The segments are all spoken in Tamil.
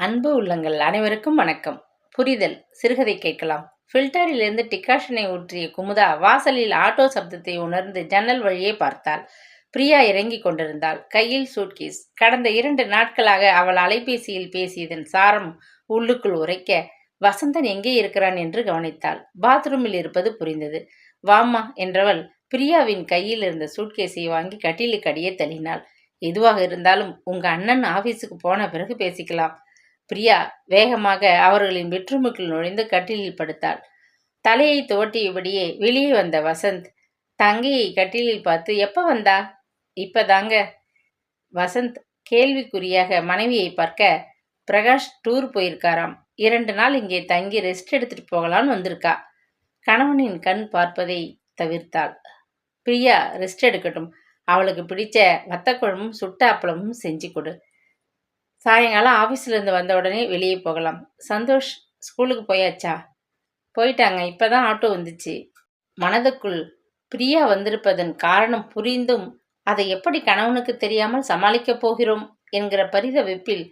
அன்பு உள்ளங்கள் அனைவருக்கும் வணக்கம். புரிதல் சிறுகதை கேட்கலாம். ஃபில்டரிலிருந்து டிகாஷனை ஊற்றிய குமுதா வாசலில் ஆட்டோ சப்தத்தை உணர்ந்து ஜன்னல் வழியே பார்த்தாள். பிரியா இறங்கிக் கொண்டிருந்தாள். கையில் சூட்கேஸ். கடந்த இரண்டு நாட்களாக அவள் அலைபேசியில் பேசியதன் சாரம் உள்ளுக்குள் உரைக்க வசந்தன் எங்கே இருக்கிறான்? என்று கவனித்தாள். பாத்ரூமில் இருப்பது புரிந்தது. வாம்மா என்றவள் பிரியாவின் கையில் இருந்த சூட்கேஸை வாங்கி கட்டிலுக்கடியே தள்ளினாள். எதுவாக இருந்தாலும் உங்க அண்ணன் ஆபீஸுக்கு போன பிறகு பேசிக்கலாம். பிரியா வேகமாக அவர்களின் பெட்ரூமுக்குள் நுழைந்து கட்டிலில் படுத்தாள். தலையை துவட்டியபடியே வெளியே வந்த வசந்த் தங்கையை கட்டிலில் பார்த்து எப்ப வந்தா? இப்பதாங்க வசந்த் கேள்விக்குறியாக மனைவியை பார்க்க பிரகாஷ் டூர் போயிருக்காராம். இரண்டு நாள் இங்கே தங்கி ரெஸ்ட் எடுத்துட்டு போகலான்னு வந்திருக்கா. கணவனின் கண் பார்ப்பதை தவிர்த்தாள். பிரியா ரெஸ்ட் எடுக்கட்டும். அவளுக்கு பிடிச்ச வத்தக்குழம்பும் சுட்ட அப்பளமும் செஞ்சு கொடு. சாயங்காலம் ஆஃபீஸ்லேருந்து வந்த உடனே வெளியே போகலாம். சந்தோஷ் ஸ்கூலுக்கு போயாச்சா? போயிட்டாங்க. இப்போ தான் ஆட்டோ வந்துச்சு. மனதுக்குள் பிரியா வந்திருப்பதன் காரணம் புரிந்தும் அதை எப்படி கணவனுக்கு தெரியாமல் சமாளிக்கப் போகிறோம் என்கிற பரித வெப்பில்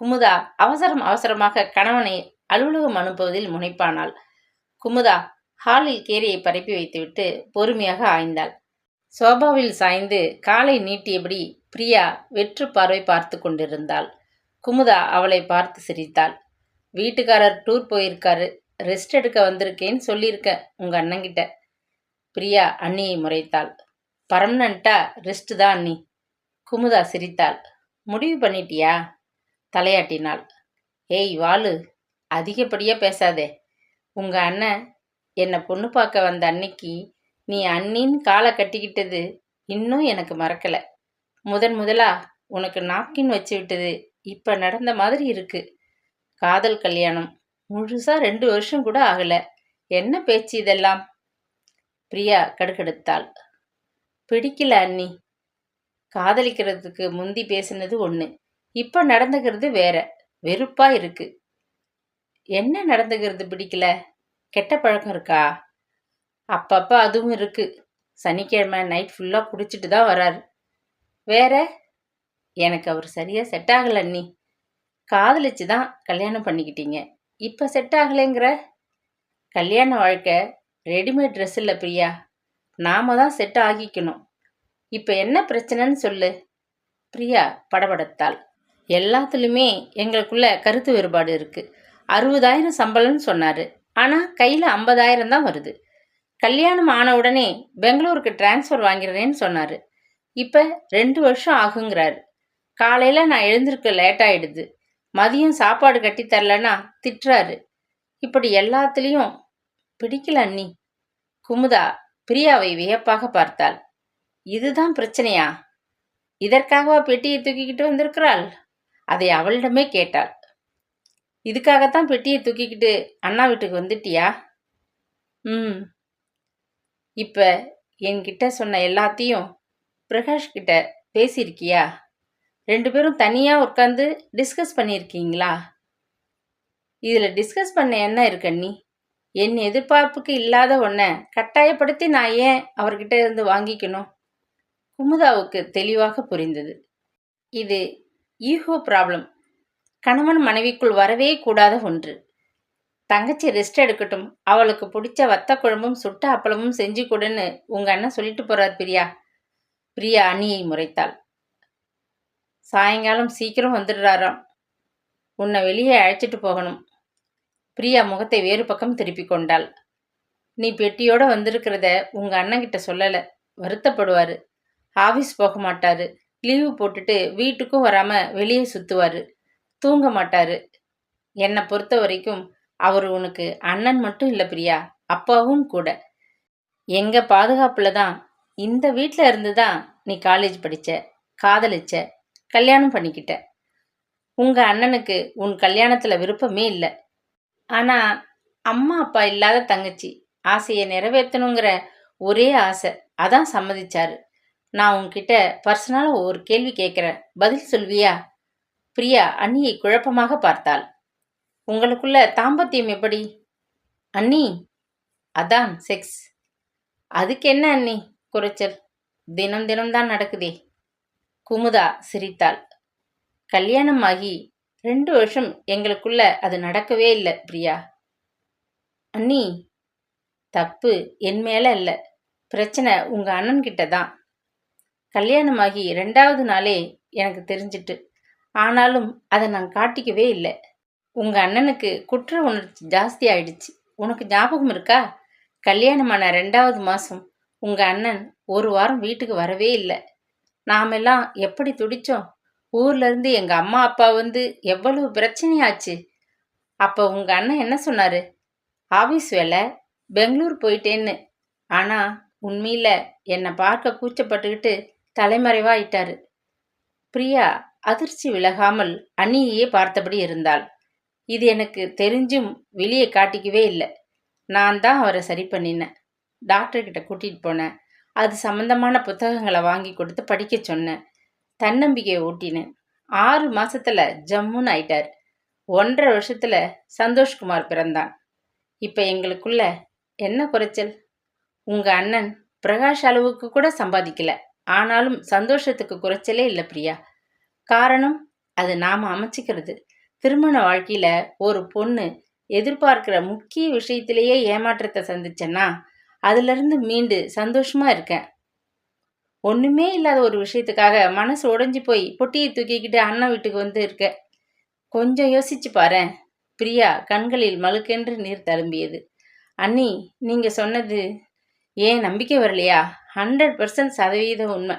குமுதா அவசரம் அவசரமாக கணவனை அலுவலகம் அனுப்புவதில் முனைப்பானாள். குமுதா ஹாலில் கேரியை பரப்பி வைத்துவிட்டு பொறுமையாக ஆய்ந்தாள். சோபாவில் சாய்ந்து காலை நீட்டியபடி பிரியா வெற்று பார்வை பார்த்து கொண்டிருந்தாள். குமுதா அவளை பார்த்து சிரித்தாள். வீட்டுக்காரர் டூர் போயிருக்காரு. ரெஸ்ட் எடுக்க வந்திருக்கேன்னு சொல்லியிருக்க உங்க அண்ணங்கிட்ட பிரியா அண்ணியை முறைத்தாள். பர்மனண்டா ரெஸ்ட் தான் அண்ணி. குமுதா சிரித்தாள். முடிவு பண்ணிட்டியா? தலையாட்டினாள். ஏய் வாலு அதிகப்படியாக பேசாதே. உங்க அண்ணன் என்னை பொண்ணு பார்க்க வந்த அன்னைக்கு நீ அண்ணின்னு காலை கட்டிக்கிட்டது இன்னும் எனக்கு மறக்கல. முதன் முதலா உனக்கு நாப்கின் வச்சு விட்டது இப்போ நடந்த மாதிரி இருக்கு. காதல் கல்யாணம். முழுசா ரெண்டு வருஷம் கூட ஆகல. என்ன பேச்சு இதெல்லாம்? பிரியா கடுக்கெடுத்தாள் பிடிக்கல அண்ணி. காதலிக்கிறதுக்கு முந்தி பேசினது ஒன்று இப்போ நடந்துக்கிறது வேற. வெறுப்பா இருக்கு. என்ன நடந்துக்கிறது பிடிக்கல? கெட்ட பழக்கம் இருக்கா? அப்பப்போ அதுவும் இருக்கு. சனிக்கிழமை நைட் ஃபுல்லாக குடிச்சிட்டு தான் வராரு. வேற? எனக்கு அவர் சரியா செட் ஆகல அண்ணி. காதலிச்சு தான் கல்யாணம் பண்ணிக்கிட்டீங்க. இப்போ செட் ஆகலைங்கிற? கல்யாண வாழ்க்கை ரெடிமேட் ட்ரெஸ் இல்லை பிரியா. நாம தான் செட் ஆகிக்கணும். இப்போ என்ன பிரச்சனைன்னு சொல்லு. பிரியா படபடத்தாள். எல்லாத்துலேயுமே எங்களுக்குள்ள கருத்து வேறுபாடு இருக்கு. அறுபதாயிரம் சம்பளம்னு சொன்னாரு. ஆனால் கையில் ஐம்பதாயிரம் தான் வருது. கல்யாணம் ஆன உடனே பெங்களூருக்கு டிரான்ஸ்ஃபர் வாங்கிறேன்னு சொன்னார். இப்போ ரெண்டு வருஷம் ஆகுங்கிறாரு. காலையில் நான் எழுந்திருக்க லேட் ஆயிடுது. மதியம் சாப்பாடு கட்டி தரலன்னா திட்டுறாரு. இப்படி எல்லாத்துலேயும் பிடிக்கல அண்ணி. குமுதா பிரியாவை வியப்பாக பார்த்தாள். இதுதான் பிரச்சனையா? இதற்காகவா பெட்டியை தூக்கிக்கிட்டு வந்திருக்கிறாள்? அதை அவளிடமே கேட்டாள். இதுக்காகத்தான் பெட்டியை தூக்கிக்கிட்டு அண்ணா வீட்டுக்கு வந்துட்டியா? ம். இப்போ என்கிட்ட சொன்ன எல்லாத்தையும் பிரகாஷ்கிட்ட பேசியிருக்கியா? ரெண்டு பேரும் தனியாக உட்காந்து டிஸ்கஸ் பண்ணியிருக்கீங்களா? இதில் டிஸ்கஸ் பண்ண என்ன இருக்கு அண்ணி? என் எதிர்பார்ப்புக்கு இல்லாத ஒன்றை கட்டாயப்படுத்தி நான் ஏன் அவர்கிட்ட இருந்து வாங்கிக்கணும்? குமுதாவுக்கு தெளிவாக புரிந்தது. இது ஈகோ ப்ராப்ளம் கணவன் மனைவிக்குள் வரவே கூடாத ஒன்று. தங்கச்சி ரெஸ்ட் எடுக்கட்டும். அவளுக்கு பிடிச்ச வத்த குழம்பும் சுட்ட அப்பளமும் செஞ்சு கொடுன்னு உங்க அண்ணன் சொல்லிட்டு போறார் பிரியா. பிரியா அண்ணியை முறைத்தாள். சாயங்காலம் சீக்கிரம் வந்துடுறாராம். உன்னை வெளியே அழைச்சிட்டு போகணும். பிரியா முகத்தை வேறு பக்கம் திருப்பி கொண்டாள். நீ பெட்டியோட வந்திருக்கிறத உங்கள் அண்ணங்கிட்ட சொல்லலை. வருத்தப்படுவார். ஆஃபீஸ் போக மாட்டார். லீவு போட்டுட்டு வீட்டுக்கும் வராமல் வெளியே சுற்றுவார் தூங்க மாட்டார். என்னை பொறுத்த வரைக்கும் அவர் உனக்கு அண்ணன் மட்டும் இல்லை பிரியா. அப்பாவும் கூட. எங்கள் பாதுகாப்பில் தான் இந்த வீட்டில் இருந்து தான் நீ காலேஜ் படித்த காதலிச்ச கல்யாணம் பண்ணிக்கிட்ட உங்க அண்ணனுக்கு உன் கல்யாணத்துல விருப்பமே இல்லை. ஆனா அம்மா அப்பா இல்லாத தங்கச்சி ஆசையை நிறைவேற்றணுங்கிற ஒரே ஆசை. அதான் சம்மதிச்சாரு. நான் உன்கிட்ட பர்சனலாக ஒரு கேள்வி கேட்குறேன் பதில் சொல்வியா? பிரியா அண்ணியை குழப்பமாக பார்த்தாள். உங்களுக்குள்ள தாம்பத்தியம் எப்படி? அண்ணி அதான் செக்ஸ் அதுக்கு என்ன அண்ணி? குறைச்சல். தினம் தினம் தான் நடக்குதே. குமுதா சிரித்தாள். கல்யாணம் ஆகி ரெண்டு வருஷம் எங்களுக்குள்ள அது நடக்கவே இல்லை பிரியா. அண்ணி தப்பு என் மேல இல்ல. பிரச்சனை உங்க அண்ணன் கிட்ட தான் கல்யாணமாகி ரெண்டாவது நாளே எனக்கு தெரிஞ்சிட்டு. ஆனாலும் அதை நான் காட்டிக்கவே இல்லை. உங்க அண்ணனுக்கு குற்ற உணர்ச்சி ஜாஸ்தி ஆயிடுச்சு. உனக்கு ஞாபகம் இருக்கா? கல்யாணமான ரெண்டாவது மாசம் உங்க அண்ணன் ஒரு வாரம் வீட்டுக்கு வரவே இல்லை. நாமெல்லாம் எப்படி துடிச்சோம்? ஊர்லேருந்து எங்கள் அம்மா அப்பா வந்து எவ்வளவு பிரச்சனையாச்சு? அப்போ உங்கள் அண்ணன் என்ன சொன்னார்? ஆஃபீஸ் வேலை பெங்களூர் போயிட்டேன்னு. ஆனால் உண்மையில் என்னை பார்க்க கூச்சப்பட்டுக்கிட்டு தலைமறைவாயிட்டாரு. பிரியா அதிர்ச்சி விலகாமல் அண்ணியையே பார்த்தபடி இருந்தாள். இது எனக்கு தெரிஞ்சும் வெளியே காட்டிக்கவே இல்லை. நான் தான் அவரை சரி பண்ணினேன். டாக்டர்கிட்ட கூட்டிகிட்டு போனேன். அது சம்பந்தமான புத்தகங்களை வாங்கி கொடுத்து படிக்க சொன்னேன். தன்னம்பிக்கையை ஊட்டினேன். ஆறு மாசத்துல ஜம்முன்னு ஆயிட்டார். ஒன்றரை வருஷத்துல சந்தோஷ்குமார் பிறந்தான். இப்ப எங்களுக்குள்ள என்ன குறைச்சல்? உங்க அண்ணன் பிரகாஷ் அளவுக்கு கூட சம்பாதிக்கல. ஆனாலும் சந்தோஷத்துக்கு குறைச்சலே இல்லை பிரியா. காரணம் அது நாம அமைச்சிக்கிறது. திருமண வாழ்க்கையில ஒரு பொண்ணு எதிர்பார்க்கிற முக்கிய விஷயத்திலேயே ஏமாற்றத்தை சந்திச்சேன்னா அதிலிருந்து மீண்டு சந்தோஷமாக இருக்கேன். ஒன்றுமே இல்லாத ஒரு விஷயத்துக்காக மனசு உடஞ்சி போய் பொட்டியை தூக்கிக்கிட்டு அண்ணன் வீட்டுக்கு வந்து இருக்க கொஞ்சம் யோசிச்சு பாரு பிரியா கண்களில் மழுக்கென்று நீர் தழும்பியது. அண்ணி நீங்கள் சொன்னது ஏன் நம்பிக்கை வரலையா? ஹண்ட்ரட் பர்சன்ட் சதவீதம் உண்மை.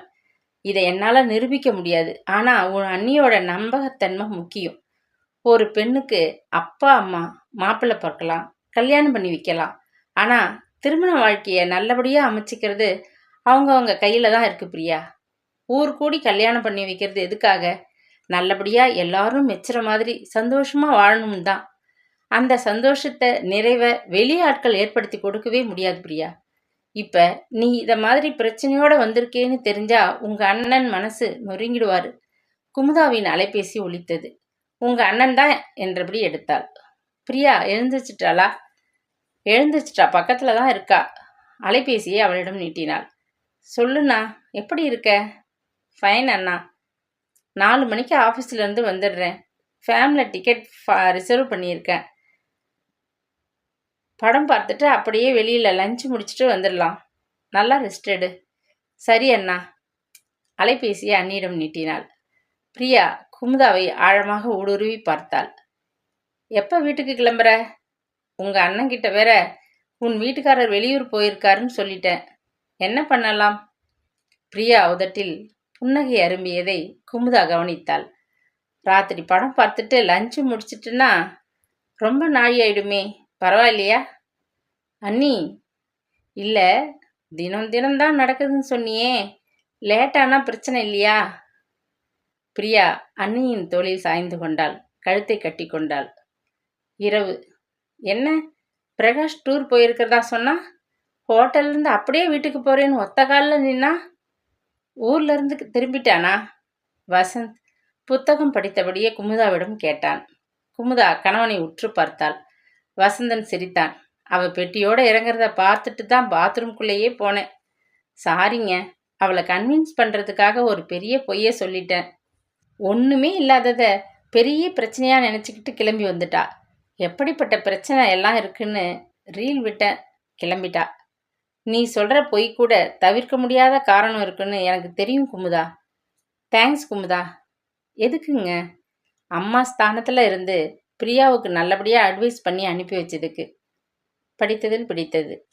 இதை என்னால் நிரூபிக்க முடியாது. ஆனால் உன் அண்ணியோட நம்பகத்தன்மை முக்கியம். ஒரு பெண்ணுக்கு அப்பா அம்மா மாப்பிள்ளை பார்க்கலாம் கல்யாணம் பண்ணி வைக்கலாம். ஆனால் திருமண வாழ்க்கையை நல்லபடியாக அமைச்சிக்கிறது அவங்கவுங்க கையில் தான் இருக்குது பிரியா. ஊர் கூடி கல்யாணம் பண்ணி வைக்கிறது எதுக்காக? நல்லபடியாக எல்லாரும் மெச்சுற மாதிரி சந்தோஷமாக வாழணும் தான். அந்த சந்தோஷத்தை நிறைவை வெளியாட்கள் ஏற்படுத்தி கொடுக்கவே முடியாது பிரியா. இப்போ நீ இதை மாதிரி பிரச்சனையோடு வந்திருக்கேன்னு தெரிஞ்சா உங்கள் அண்ணன் மனசு நொறுங்கிடுவார். குமுதாவின் அலைபேசி ஒழித்தது உங்கள் அண்ணன் தான் என்றபடி எடுத்தாள். பிரியா எழுந்துச்சிட்டாளா எழுந்துச்சிட்டா பக்கத்தில் தான் இருக்கா. அலைபேசியை அவளிடம் நீட்டினாள். சொல்லுண்ணா எப்படி இருக்க? ஃபைன் அண்ணா. நாலு மணிக்கு ஆஃபீஸ்லேருந்து வந்துடுறேன். ஃபேமிலியில் டிக்கெட் ரிசர்வ் பண்ணியிருக்கேன். படம் பார்த்துட்டு அப்படியே வெளியில் லஞ்ச் முடிச்சுட்டு வந்துடலாம். நல்லா ரெஸ்ட் எடு. சரி அண்ணா. அலைபேசியை அண்ணியிடம் நீட்டினாள். பிரியா குமுதாவை ஆழமாக ஊடுருவி பார்த்தாள். எப்போ வீட்டுக்கு கிளம்புற? உங்கள் அண்ணங்கிட்ட வேற உன் வீட்டுக்காரர் வெளியூர் போயிருக்காருன்னு சொல்லிட்டேன். என்ன பண்ணலாம்? பிரியா உதட்டில் புன்னகை அரும்பியதை குமுதா கவனித்தாள். ராத்திரி படம் பார்த்துட்டு லஞ்சு முடிச்சிட்டுன்னா ரொம்ப நாழி ஆயிடுமே பரவாயில்லையா? அண்ணி இல்லை தினம் தினம்தான் நடக்குதுன்னு சொன்னியே. லேட்டானா பிரச்சனை இல்லையா? பிரியா அண்ணியின் தோளில் சாய்ந்து கொண்டாள். கழுத்தை கட்டி கொண்டாள். இரவு. என்ன? பிரகாஷ் டூர் போயிருக்கிறதா சொன்னா? ஹோட்டல்லேருந்து அப்படியே வீட்டுக்கு போகிறேன்னு ஒத்த காலில் நின்னா? ஊர்லேருந்து திரும்பிட்டானா? வசந்த் புத்தகம் படித்தபடியே குமுதாவிடம் கேட்டான். குமுதா கணவனை உற்று பார்த்தாள். வசந்தன் சிரித்தான். அவள் பெட்டியோடு இறங்குறத பார்த்துட்டு தான் பாத்ரூம்குள்ளேயே போனேன். சாரிங்க அவளை கன்வின்ஸ் பண்ணுறதுக்காக ஒரு பெரிய பொய்யை சொல்லிட்டேன். ஒன்றுமே இல்லாததை பெரிய பிரச்சனையாக நினச்சிக்கிட்டு கிளம்பி வந்துட்டா. எப்படிப்பட்ட பிரச்சனை எல்லாம் இருக்குன்னு ரீல் விட்டேன் கிளம்பிட்டா. நீ சொல்கிற பொய் கூட தவிர்க்க முடியாத காரணம் இருக்குன்னு எனக்கு தெரியும் குமுதா. தேங்க்ஸ் குமுதா. எதுக்குங்க? அம்மா ஸ்தானத்தில் இருந்து பிரியாவுக்கு நல்லபடியாக அட்வைஸ் பண்ணி அனுப்பி வச்சதுக்கு. படித்ததில் பிடித்தது.